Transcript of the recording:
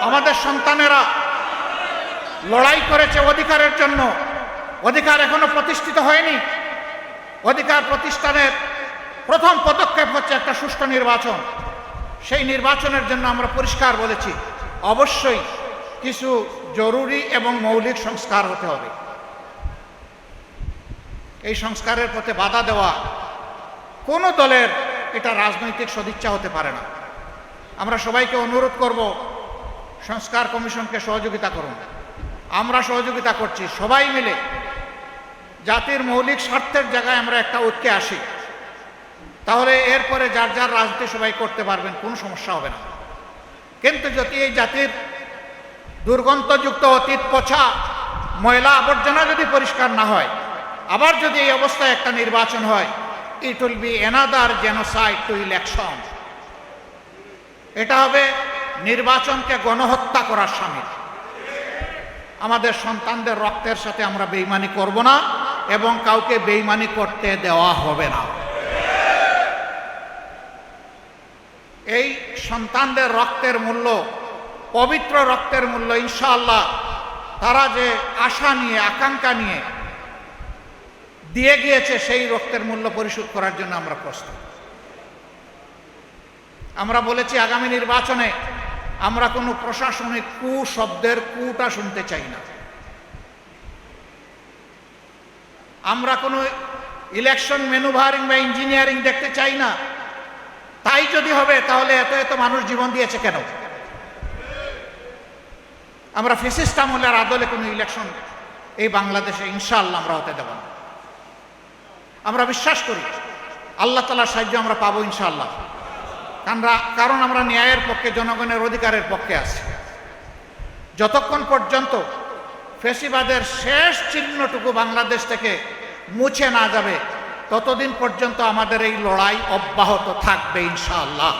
আমাদের সন্তানেরা লড়াই করেছে অধিকারের জন্য। অধিকার এখনও প্রতিষ্ঠিত হয়নি। অধিকার প্রতিষ্ঠানের প্রথম পদক্ষেপ হচ্ছে একটা সুষ্ঠু নির্বাচন। সেই নির্বাচনের জন্য আমরা পরিষ্কার বলেছি, অবশ্যই কিছু জরুরি এবং মৌলিক সংস্কার হতে হবে। এই সংস্কারের পথে বাধা দেওয়া কোনো দলের এটা রাজনৈতিক সদিচ্ছা হতে পারে না। আমরা সবাইকে অনুরোধ করব সংস্কার কমিশনকে সহযোগিতা করুন। আমরা সহযোগিতা করছি, সবাই মিলে। জাতির মৌলিক স্বার্থের জায়গায় আমরা একটা ঐক্যে আসি। তাহলে এরপরে যার যার রাজনীতি সবাই করতে পারবেন, কোনো সমস্যা হবে না। কিন্তু যদি এই জাতির দুর্গন্ধযুক্ত অতীত পছা ময়লা আবর্জনা যদি পরিষ্কার না হয়, আবার যদি এই অবস্থায় একটা নির্বাচন হয় it will be another genocide to election এটা হবে নির্বাচনকে গণহত্যা করার সামিল আমাদের সন্তানদের রক্তের সাথে আমরা বেইমানি করব না এবং কাউকে বেইমানি করতে দেওয়া হবে না। এই সন্তানদের রক্তের মূল্য, পবিত্র রক্তের মূল্য ইনশাআল্লাহ তারা যে আশা নিয়ে, আকাঙ্ক্ষা নিয়ে দিয়ে গিয়েছে, সেই রক্তের মূল্য পরিশোধ করার জন্য আমরা প্রস্তুত। আমরা বলেছি আগামী নির্বাচনে আমরা কোনো প্রশাসনিক কু শব্দের কুটা শুনতে চাই না। আমরা কোনো ইলেকশন ম্যানুভারিং বা ইঞ্জিনিয়ারিং দেখতে চাই না। তাই যদি হবে, তাহলে এত এত মানুষ জীবন দিয়েছে কেন? আমরা ফেসিস্ট আদলে কোনো ইলেকশন এই বাংলাদেশে ইনশাআল্লাহ আমরা হতে দেব না। আমরা বিশ্বাস করি, আল্লাহ তালার সাহায্য আমরা পাবো ইনশাআল্লাহ। আমরা, কারণ আমরা ন্যায়ের পক্ষে, জনগণের অধিকারের পক্ষে আছি। যতক্ষণ পর্যন্ত ফেসিবাদের শেষ চিহ্নটুকু বাংলাদেশ থেকে মুছে না যাবে, ততদিন পর্যন্ত আমাদের এই লড়াই অব্যাহত থাকবে, ইনশাআল্লাহ।